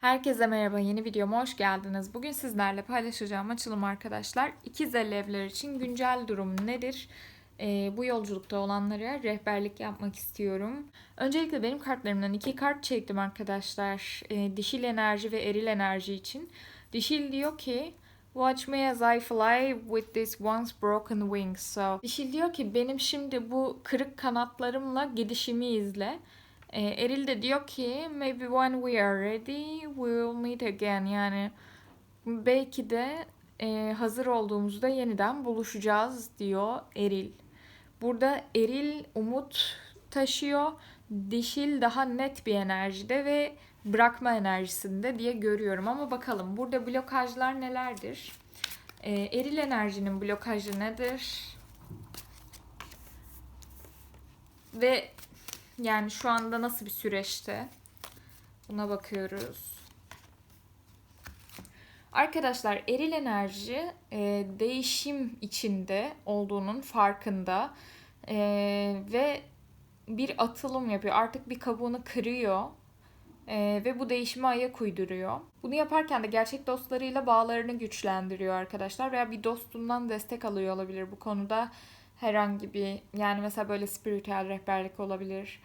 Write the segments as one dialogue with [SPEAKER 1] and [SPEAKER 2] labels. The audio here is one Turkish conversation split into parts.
[SPEAKER 1] Herkese merhaba, yeni videoma hoş geldiniz. Bugün sizlerle paylaşacağım açılım arkadaşlar. İkiz evler için güncel durum nedir? Ee, bu yolculukta olanlara rehberlik yapmak istiyorum. Öncelikle benim kartlarımdan iki kart çektim arkadaşlar. Ee, dişil enerji ve eril enerji için. Dişil diyor ki Watch me as I fly with this once broken wings. So, dişil diyor ki benim şimdi bu kırık kanatlarımla gidişimi izle. E, Eril de diyor ki maybe when we are ready we will meet again. Yani belki de e, hazır olduğumuzda yeniden buluşacağız diyor Eril. Burada Eril umut taşıyor. Dişil daha net bir enerjide ve bırakma enerjisinde diye görüyorum. Ama bakalım burada blokajlar nelerdir? E, eril enerjinin blokajı nedir? Ve yani şu anda nasıl bir süreçte? Buna bakıyoruz. Arkadaşlar eril enerji e, değişim içinde olduğunun farkında e, ve bir atılım yapıyor. Artık bir kabuğunu kırıyor e, ve bu değişime ayak uyduruyor. Bunu yaparken de gerçek dostlarıyla bağlarını güçlendiriyor arkadaşlar veya bir dostundan destek alıyor olabilir bu konuda herhangi bir yani mesela böyle spiritüel rehberlik olabilir,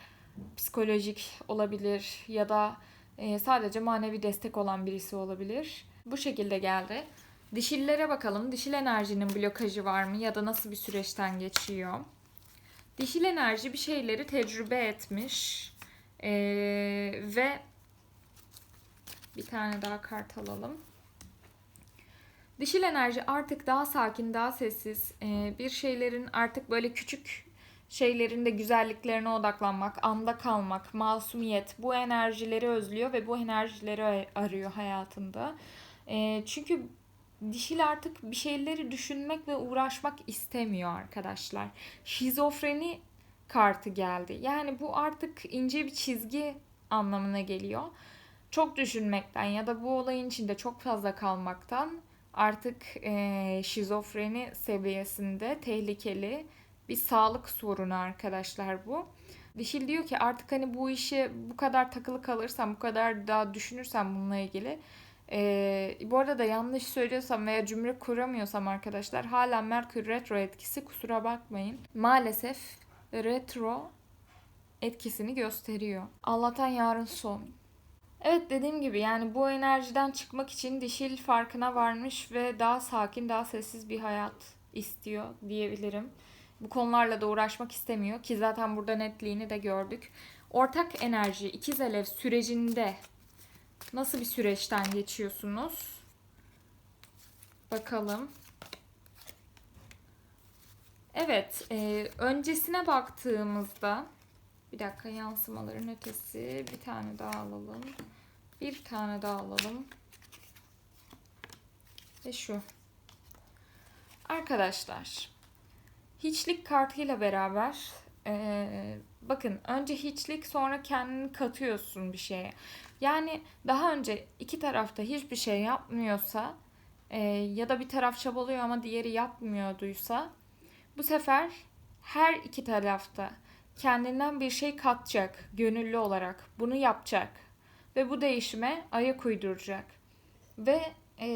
[SPEAKER 1] psikolojik olabilir ya da e, sadece manevi destek olan birisi olabilir. Bu şekilde geldi. Dişillere bakalım. Dişil enerjinin blokajı var mı ya da nasıl bir süreçten geçiyor? Dişil enerji bir şeyleri tecrübe etmiş ee, ve bir tane daha kart alalım. Dişil enerji artık daha sakin, daha sessiz. Ee, bir şeylerin artık böyle küçük şeylerin de güzelliklerine odaklanmak, anda kalmak, masumiyet bu enerjileri özlüyor ve bu enerjileri arıyor hayatında. Ee, çünkü dişil artık bir şeyleri düşünmek ve uğraşmak istemiyor arkadaşlar. Şizofreni kartı geldi. Yani bu artık ince bir çizgi anlamına geliyor. Çok düşünmekten ya da bu olayın içinde çok fazla kalmaktan artık e, şizofreni seviyesinde tehlikeli bir sağlık sorunu arkadaşlar bu. Dişil diyor ki artık hani bu işe bu kadar takılı kalırsam, bu kadar daha düşünürsem bununla ilgili. Ee, bu arada da yanlış söylüyorsam veya cümle kuramıyorsam arkadaşlar hala Merkür retro etkisi kusura bakmayın. Maalesef retro etkisini gösteriyor. Allah'tan yarın son. Evet dediğim gibi yani bu enerjiden çıkmak için dişil farkına varmış ve daha sakin, daha sessiz bir hayat istiyor diyebilirim. Bu konularla da uğraşmak istemiyor ki zaten burada netliğini de gördük. Ortak enerji ikiz alev sürecinde nasıl bir süreçten geçiyorsunuz? Bakalım. Evet, e, öncesine baktığımızda bir dakika yansımaların ötesi bir tane daha alalım. Bir tane daha alalım. Ve şu. Arkadaşlar hiçlik kartıyla beraber ee, bakın önce hiçlik sonra kendini katıyorsun bir şeye. Yani daha önce iki tarafta hiçbir şey yapmıyorsa e, ya da bir taraf çabalıyor ama diğeri yapmıyorduysa bu sefer her iki tarafta kendinden bir şey katacak gönüllü olarak bunu yapacak ve bu değişime ayak uyduracak ve e,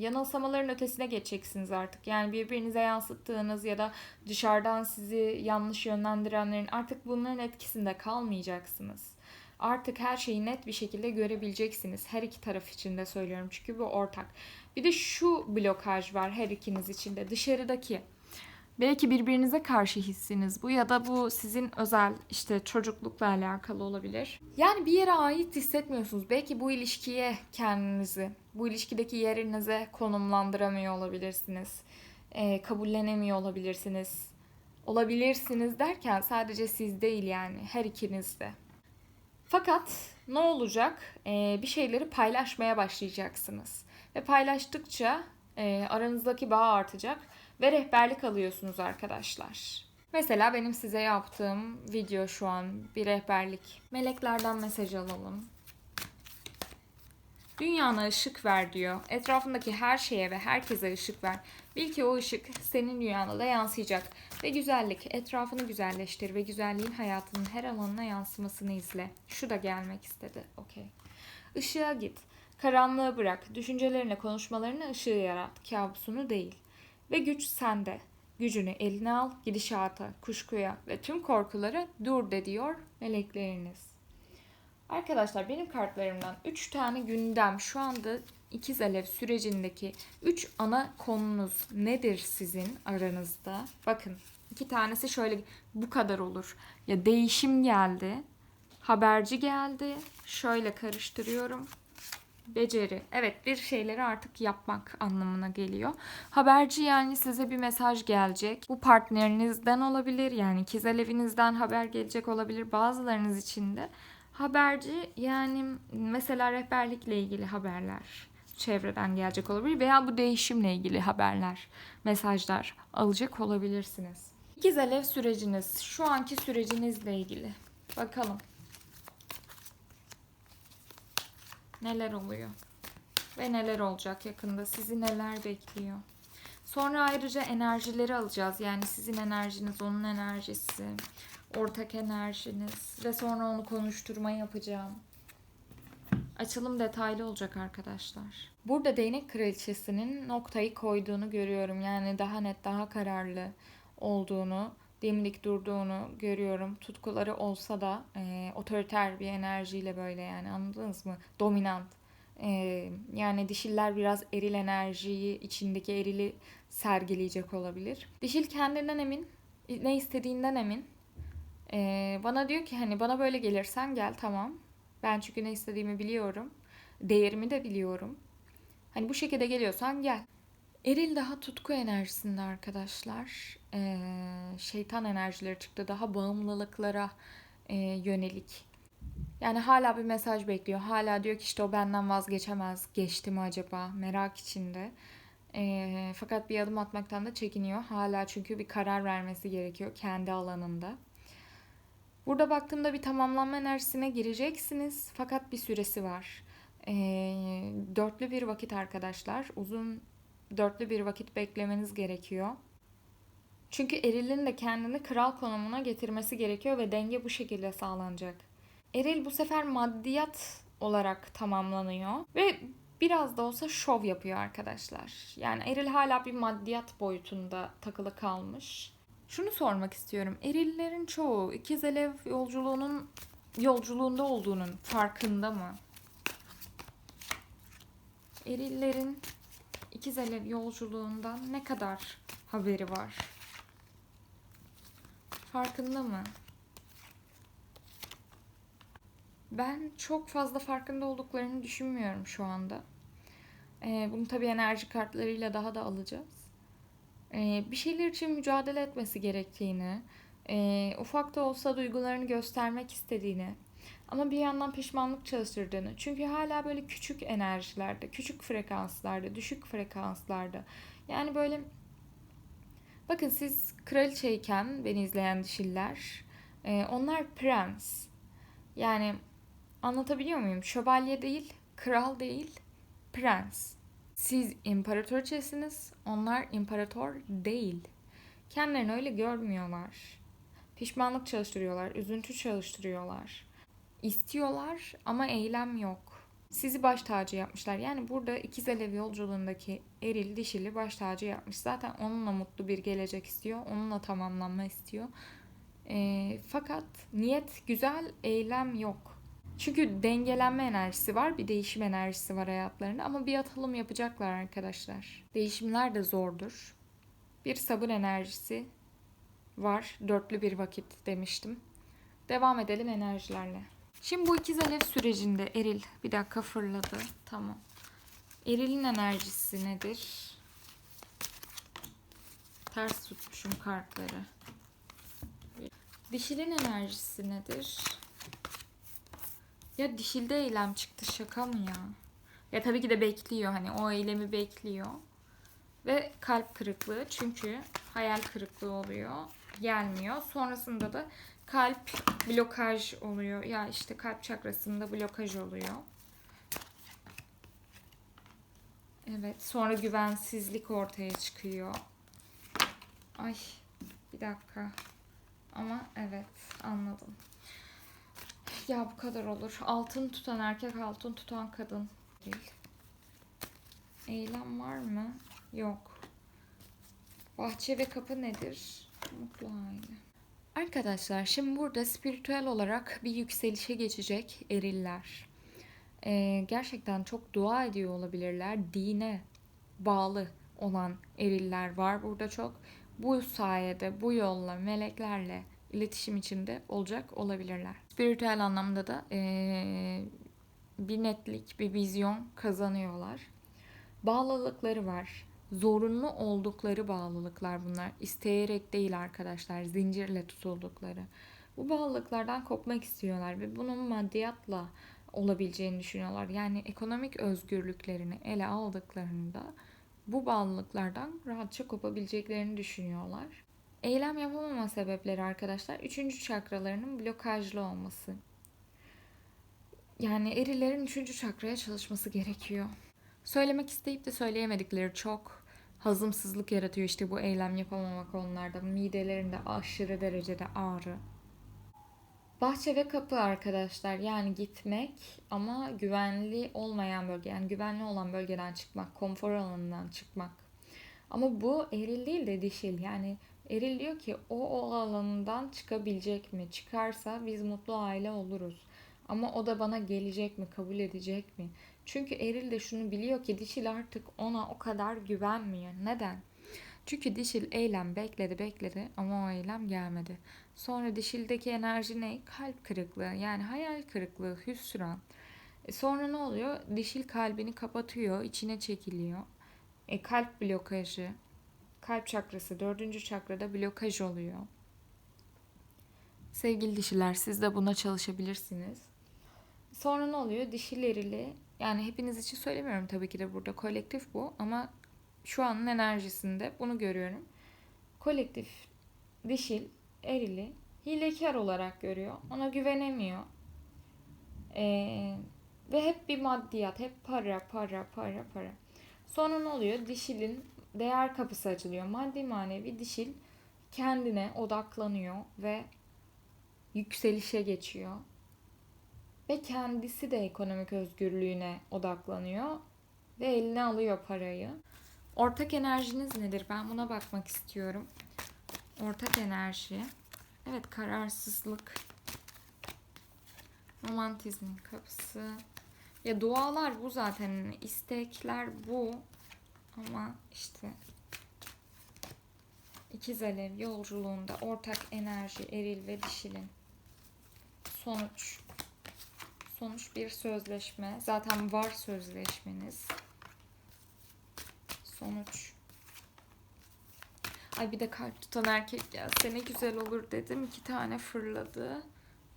[SPEAKER 1] yanılsamaların ötesine geçeceksiniz artık. Yani birbirinize yansıttığınız ya da dışarıdan sizi yanlış yönlendirenlerin artık bunların etkisinde kalmayacaksınız. Artık her şeyi net bir şekilde görebileceksiniz. Her iki taraf için de söylüyorum çünkü bu ortak. Bir de şu blokaj var her ikiniz için de dışarıdaki. Belki birbirinize karşı hissiniz bu ya da bu sizin özel işte çocuklukla alakalı olabilir. Yani bir yere ait hissetmiyorsunuz. Belki bu ilişkiye kendinizi, bu ilişkideki yerinize konumlandıramıyor olabilirsiniz. Ee, kabullenemiyor olabilirsiniz. Olabilirsiniz derken sadece siz değil yani her ikinizde. Fakat ne olacak? Ee, bir şeyleri paylaşmaya başlayacaksınız. Ve paylaştıkça e, aranızdaki bağ artacak ve rehberlik alıyorsunuz arkadaşlar. Mesela benim size yaptığım video şu an bir rehberlik. Meleklerden mesaj alalım. Dünyana ışık ver diyor. Etrafındaki her şeye ve herkese ışık ver. Bil ki o ışık senin dünyana da yansıyacak. Ve güzellik etrafını güzelleştir ve güzelliğin hayatının her alanına yansımasını izle. Şu da gelmek istedi. Okey. Işığa git. Karanlığı bırak. Düşüncelerine, konuşmalarına ışığı yarat. Kabusunu değil. Ve güç sende. Gücünü eline al, gidişata, kuşkuya ve tüm korkulara dur de diyor melekleriniz. Arkadaşlar benim kartlarımdan 3 tane gündem şu anda ikiz alev sürecindeki 3 ana konunuz nedir sizin aranızda? Bakın iki tanesi şöyle bu kadar olur. Ya değişim geldi, haberci geldi. Şöyle karıştırıyorum. Beceri. Evet bir şeyleri artık yapmak anlamına geliyor. Haberci yani size bir mesaj gelecek. Bu partnerinizden olabilir. Yani ikiz alevinizden haber gelecek olabilir. Bazılarınız için de haberci yani mesela rehberlikle ilgili haberler çevreden gelecek olabilir veya bu değişimle ilgili haberler, mesajlar alacak olabilirsiniz. İkiz alev süreciniz, şu anki sürecinizle ilgili. Bakalım. Neler oluyor? Ve neler olacak yakında? Sizi neler bekliyor? Sonra ayrıca enerjileri alacağız. Yani sizin enerjiniz, onun enerjisi, ortak enerjiniz ve sonra onu konuşturma yapacağım. Açılım detaylı olacak arkadaşlar. Burada değnek kraliçesinin noktayı koyduğunu görüyorum. Yani daha net, daha kararlı olduğunu, dimdik durduğunu görüyorum. Tutkuları olsa da e, otoriter bir enerjiyle böyle yani anladınız mı? Dominant. E, yani dişiller biraz eril enerjiyi, içindeki erili sergileyecek olabilir. Dişil kendinden emin, ne istediğinden emin. E, bana diyor ki hani bana böyle gelirsen gel tamam. Ben çünkü ne istediğimi biliyorum. Değerimi de biliyorum. Hani bu şekilde geliyorsan gel. Eril daha tutku enerjisinde arkadaşlar. Ee, şeytan enerjileri çıktı. Daha bağımlılıklara e, yönelik. Yani hala bir mesaj bekliyor. Hala diyor ki işte o benden vazgeçemez. Geçti mi acaba? Merak içinde. Ee, fakat bir adım atmaktan da çekiniyor. Hala çünkü bir karar vermesi gerekiyor kendi alanında. Burada baktığımda bir tamamlanma enerjisine gireceksiniz. Fakat bir süresi var. Ee, dörtlü bir vakit arkadaşlar. Uzun dörtlü bir vakit beklemeniz gerekiyor. Çünkü erilin de kendini kral konumuna getirmesi gerekiyor ve denge bu şekilde sağlanacak. Eril bu sefer maddiyat olarak tamamlanıyor ve biraz da olsa şov yapıyor arkadaşlar. Yani Eril hala bir maddiyat boyutunda takılı kalmış. Şunu sormak istiyorum. Erillerin çoğu ikiz alev yolculuğunun yolculuğunda olduğunun farkında mı? Erillerin ikiz alev yolculuğundan ne kadar haberi var? Farkında mı? Ben çok fazla farkında olduklarını düşünmüyorum şu anda. Ee, bunu tabii enerji kartlarıyla daha da alacağız. Ee, bir şeyler için mücadele etmesi gerektiğini, e, ufak da olsa duygularını göstermek istediğini ama bir yandan pişmanlık çalıştırdığını. Çünkü hala böyle küçük enerjilerde, küçük frekanslarda, düşük frekanslarda. Yani böyle bakın siz kraliçeyken beni izleyen dişiller, e, onlar prens. Yani anlatabiliyor muyum? Şövalye değil, kral değil, prens. Siz imparatoriçesiniz, onlar imparator değil. Kendilerini öyle görmüyorlar. Pişmanlık çalıştırıyorlar, üzüntü çalıştırıyorlar. İstiyorlar ama eylem yok. Sizi baş tacı yapmışlar. Yani burada ikiz alev yolculuğundaki eril dişili baş tacı yapmış. Zaten onunla mutlu bir gelecek istiyor. Onunla tamamlanma istiyor. E, fakat niyet güzel, eylem yok. Çünkü dengelenme enerjisi var, bir değişim enerjisi var hayatlarında ama bir atılım yapacaklar arkadaşlar. Değişimler de zordur. Bir sabır enerjisi var. Dörtlü bir vakit demiştim. Devam edelim enerjilerle. Şimdi bu ikiz alev sürecinde eril bir dakika fırladı. Tamam. Erilin enerjisi nedir? Ters tutmuşum kartları. Dişilin enerjisi nedir? Ya dişilde eylem çıktı şaka mı ya? Ya tabii ki de bekliyor hani o eylemi bekliyor. Ve kalp kırıklığı çünkü hayal kırıklığı oluyor. Gelmiyor. Sonrasında da kalp blokaj oluyor. Ya işte kalp çakrasında blokaj oluyor. Evet. Sonra güvensizlik ortaya çıkıyor. Ay bir dakika. Ama evet anladım. Ya bu kadar olur. Altın tutan erkek, altın tutan kadın. Değil. Eylem var mı? Yok. Bahçe ve kapı nedir? Mutlu aile. Arkadaşlar şimdi burada spiritüel olarak bir yükselişe geçecek eriller. Ee, gerçekten çok dua ediyor olabilirler. Dine bağlı olan eriller var burada çok. Bu sayede, bu yolla, meleklerle iletişim içinde olacak olabilirler. Spiritüel anlamda da ee, bir netlik, bir vizyon kazanıyorlar. Bağlılıkları var. Zorunlu oldukları bağlılıklar bunlar. İsteyerek değil arkadaşlar, zincirle tutuldukları. Bu bağlılıklardan kopmak istiyorlar ve bunun maddiyatla olabileceğini düşünüyorlar. Yani ekonomik özgürlüklerini ele aldıklarında bu bağlılıklardan rahatça kopabileceklerini düşünüyorlar. Eylem yapamama sebepleri arkadaşlar üçüncü çakralarının blokajlı olması. Yani erilerin üçüncü çakraya çalışması gerekiyor. Söylemek isteyip de söyleyemedikleri çok hazımsızlık yaratıyor işte bu eylem yapamamak onlarda. Midelerinde aşırı derecede ağrı. Bahçe ve kapı arkadaşlar yani gitmek ama güvenli olmayan bölge yani güvenli olan bölgeden çıkmak, konfor alanından çıkmak. Ama bu eril değil de dişil yani eril diyor ki o, o alanından çıkabilecek mi? Çıkarsa biz mutlu aile oluruz. Ama o da bana gelecek mi, kabul edecek mi? Çünkü eril de şunu biliyor ki dişil artık ona o kadar güvenmiyor. Neden? Çünkü dişil eylem bekledi bekledi ama o eylem gelmedi. Sonra dişildeki enerji ne? Kalp kırıklığı yani hayal kırıklığı, hüsran. E sonra ne oluyor? Dişil kalbini kapatıyor, içine çekiliyor. E kalp blokajı, kalp çakrası dördüncü çakrada blokaj oluyor. Sevgili dişiler siz de buna çalışabilirsiniz. Sonra ne oluyor? Dişil erili yani hepiniz için söylemiyorum tabii ki de burada kolektif bu ama şu anın enerjisinde bunu görüyorum. Kolektif dişil erili hilekar olarak görüyor. Ona güvenemiyor. Ee, ve hep bir maddiyat, hep para, para, para, para. Sonra ne oluyor? Dişilin değer kapısı açılıyor. Maddi manevi dişil kendine odaklanıyor ve yükselişe geçiyor. Ve kendisi de ekonomik özgürlüğüne odaklanıyor ve eline alıyor parayı. Ortak enerjiniz nedir? Ben buna bakmak istiyorum. Ortak enerji. Evet kararsızlık. Romantizmin kapısı. Ya dualar bu zaten. istekler bu. Ama işte ikiz alev yolculuğunda ortak enerji eril ve dişilin sonuç sonuç bir sözleşme. Zaten var sözleşmeniz. Sonuç. Ay bir de kalp tutan erkek gelse ne güzel olur dedim. İki tane fırladı.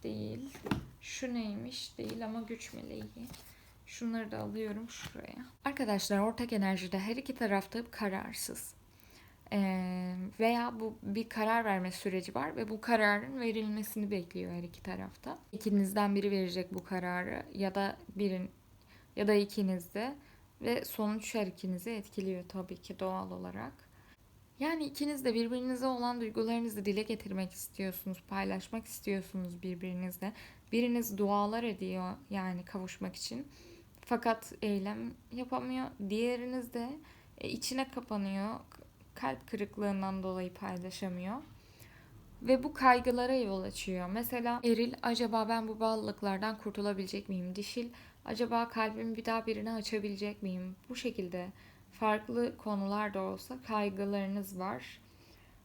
[SPEAKER 1] Değil. Şu neymiş? Değil ama güç meleği. Şunları da alıyorum şuraya. Arkadaşlar ortak enerjide her iki tarafta kararsız. Veya bu bir karar verme süreci var ve bu kararın verilmesini bekliyor her iki tarafta. İkinizden biri verecek bu kararı ya da birin ya da ikiniz de ve sonuç her ikinizi etkiliyor tabii ki doğal olarak. Yani ikiniz de birbirinize olan duygularınızı dile getirmek istiyorsunuz, paylaşmak istiyorsunuz birbirinizle. Biriniz dualar ediyor yani kavuşmak için. Fakat eylem yapamıyor. Diğeriniz de e, içine kapanıyor. Kalp kırıklığından dolayı paylaşamıyor. Ve bu kaygılara yol açıyor. Mesela eril acaba ben bu bağlılıklardan kurtulabilecek miyim? Dişil acaba kalbimi bir daha birine açabilecek miyim? Bu şekilde farklı konularda olsa kaygılarınız var.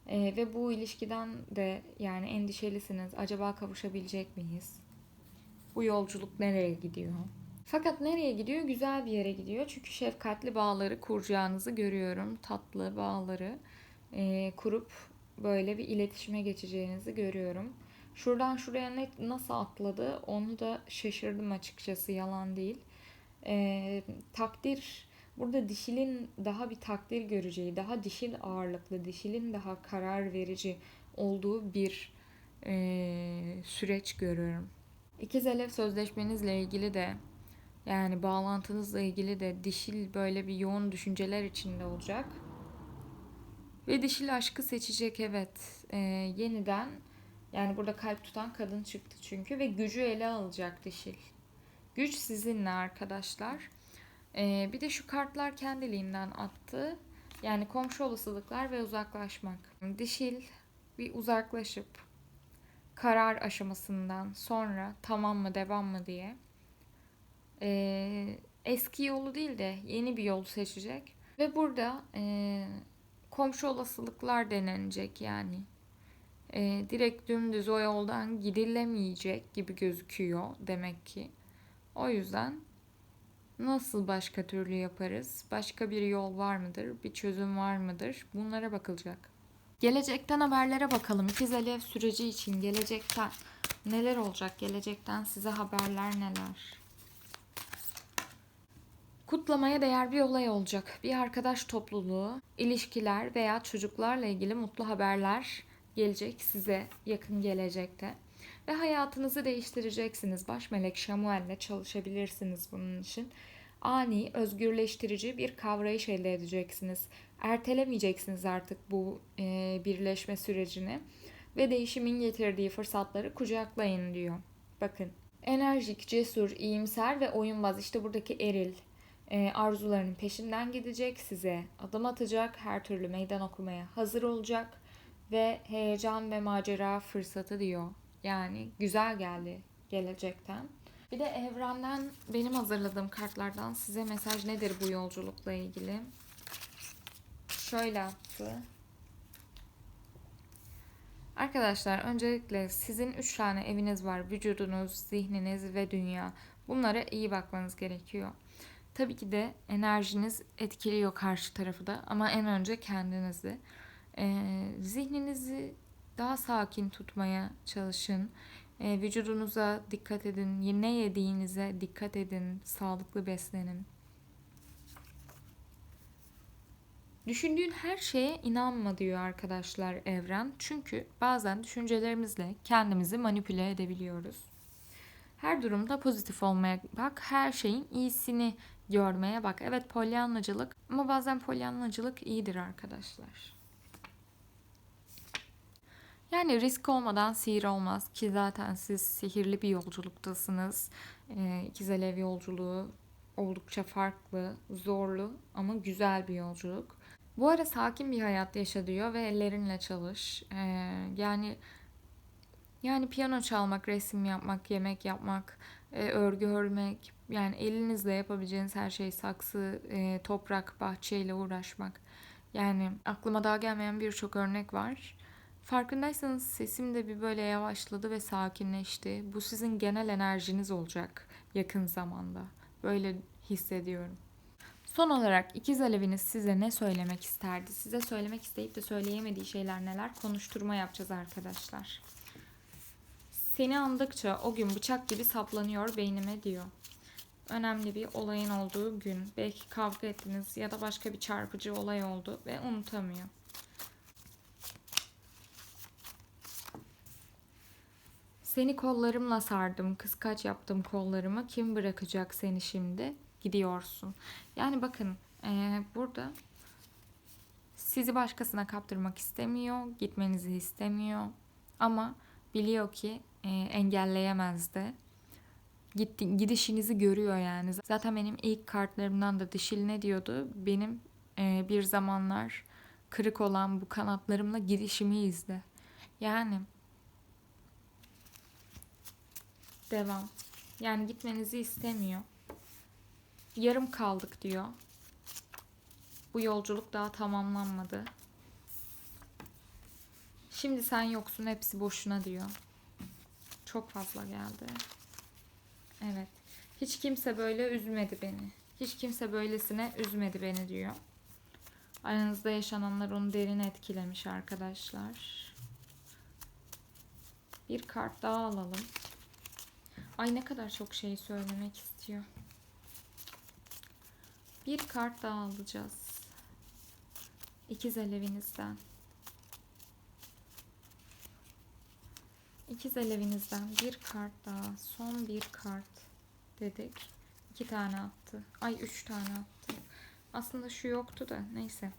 [SPEAKER 1] Ee, ve bu ilişkiden de yani endişelisiniz. Acaba kavuşabilecek miyiz? Bu yolculuk nereye gidiyor? Fakat nereye gidiyor? Güzel bir yere gidiyor. Çünkü şefkatli bağları kuracağınızı görüyorum. Tatlı bağları e, kurup böyle bir iletişime geçeceğinizi görüyorum. Şuradan şuraya ne, nasıl atladı onu da şaşırdım açıkçası yalan değil. E, takdir burada dişilin daha bir takdir göreceği, daha dişil ağırlıklı, dişilin daha karar verici olduğu bir e, süreç görüyorum. İkiz Alev sözleşmenizle ilgili de yani bağlantınızla ilgili de dişil böyle bir yoğun düşünceler içinde olacak. Ve dişil aşkı seçecek evet. Ee, yeniden yani burada kalp tutan kadın çıktı çünkü ve gücü ele alacak dişil. Güç sizinle arkadaşlar. Ee, bir de şu kartlar kendiliğinden attı. Yani komşu olasılıklar ve uzaklaşmak. Dişil bir uzaklaşıp karar aşamasından sonra tamam mı devam mı diye ee, eski yolu değil de yeni bir yol seçecek. Ve burada ee, komşu olasılıklar denenecek yani. Ee, direkt dümdüz o yoldan gidilemeyecek gibi gözüküyor demek ki. O yüzden nasıl başka türlü yaparız? Başka bir yol var mıdır? Bir çözüm var mıdır? Bunlara bakılacak. Gelecekten haberlere bakalım. İkiz Alev süreci için gelecekten neler olacak? Gelecekten size haberler neler? Kutlamaya değer bir olay olacak. Bir arkadaş topluluğu, ilişkiler veya çocuklarla ilgili mutlu haberler gelecek size yakın gelecekte. Ve hayatınızı değiştireceksiniz. Baş melek Şamuel'le çalışabilirsiniz bunun için. Ani, özgürleştirici bir kavrayış elde edeceksiniz. Ertelemeyeceksiniz artık bu e, birleşme sürecini. Ve değişimin getirdiği fırsatları kucaklayın diyor. Bakın. Enerjik, cesur, iyimser ve oyunbaz. İşte buradaki eril arzularının peşinden gidecek, size adım atacak, her türlü meydan okumaya hazır olacak ve heyecan ve macera fırsatı diyor. Yani güzel geldi gelecekten. Bir de evrenden benim hazırladığım kartlardan size mesaj nedir bu yolculukla ilgili? Şöyle attı. Arkadaşlar öncelikle sizin üç tane eviniz var. Vücudunuz, zihniniz ve dünya. Bunlara iyi bakmanız gerekiyor. Tabii ki de enerjiniz etkiliyor karşı tarafı da ama en önce kendinizi. Ee, zihninizi daha sakin tutmaya çalışın. Ee, vücudunuza dikkat edin. Ne yediğinize dikkat edin. Sağlıklı beslenin. Düşündüğün her şeye inanma diyor arkadaşlar evren. Çünkü bazen düşüncelerimizle kendimizi manipüle edebiliyoruz. Her durumda pozitif olmaya bak. Her şeyin iyisini görmeye bak. Evet polyanlacılık ama bazen polyanlacılık iyidir arkadaşlar. Yani risk olmadan sihir olmaz ki zaten siz sihirli bir yolculuktasınız. Ee, İkiz Alev yolculuğu oldukça farklı, zorlu ama güzel bir yolculuk. Bu ara sakin bir hayat yaşa diyor ve ellerinle çalış. Ee, yani yani piyano çalmak, resim yapmak, yemek yapmak, e, örgü örmek, yani elinizle yapabileceğiniz her şey saksı, e, toprak, bahçeyle uğraşmak. Yani aklıma daha gelmeyen birçok örnek var. Farkındaysanız sesim de bir böyle yavaşladı ve sakinleşti. Bu sizin genel enerjiniz olacak yakın zamanda. Böyle hissediyorum. Son olarak ikiz aleviniz size ne söylemek isterdi? Size söylemek isteyip de söyleyemediği şeyler neler? Konuşturma yapacağız arkadaşlar. Seni andıkça o gün bıçak gibi saplanıyor beynime diyor. Önemli bir olayın olduğu gün. Belki kavga ettiniz ya da başka bir çarpıcı olay oldu ve unutamıyor. Seni kollarımla sardım, kıskaç yaptım kollarımı. Kim bırakacak seni şimdi? Gidiyorsun. Yani bakın ee, burada sizi başkasına kaptırmak istemiyor, gitmenizi istemiyor. Ama biliyor ki e, engelleyemez de. Gitti, gidişinizi görüyor yani. Zaten benim ilk kartlarımdan da dişil ne diyordu? Benim e, bir zamanlar kırık olan bu kanatlarımla gidişimi izle. Yani devam. Yani gitmenizi istemiyor. Yarım kaldık diyor. Bu yolculuk daha tamamlanmadı. Şimdi sen yoksun hepsi boşuna diyor. Çok fazla geldi. Evet. Hiç kimse böyle üzmedi beni. Hiç kimse böylesine üzmedi beni diyor. Aranızda yaşananlar onu derin etkilemiş arkadaşlar. Bir kart daha alalım. Ay ne kadar çok şey söylemek istiyor. Bir kart daha alacağız. İkiz alevinizden. İkiz alevinizden bir kart daha. Son bir kart dedik. İki tane attı. Ay üç tane attı. Aslında şu yoktu da neyse.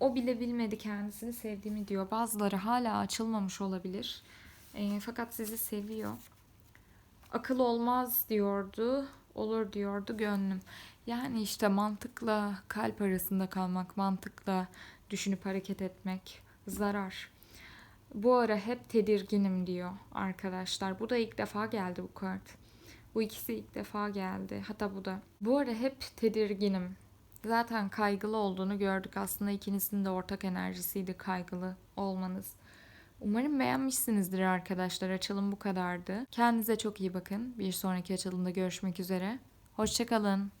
[SPEAKER 1] O bile bilmedi kendisini sevdiğimi diyor. Bazıları hala açılmamış olabilir. E, fakat sizi seviyor. Akıl olmaz diyordu. olur diyordu gönlüm. Yani işte mantıkla kalp arasında kalmak, mantıkla düşünüp hareket etmek zarar. Bu ara hep tedirginim diyor arkadaşlar. Bu da ilk defa geldi bu kart. Bu ikisi ilk defa geldi. Hatta bu da. Bu ara hep tedirginim. Zaten kaygılı olduğunu gördük. Aslında ikinizin de ortak enerjisiydi kaygılı olmanız. Umarım beğenmişsinizdir arkadaşlar. Açılım bu kadardı. Kendinize çok iyi bakın. Bir sonraki açılımda görüşmek üzere. Hoşçakalın.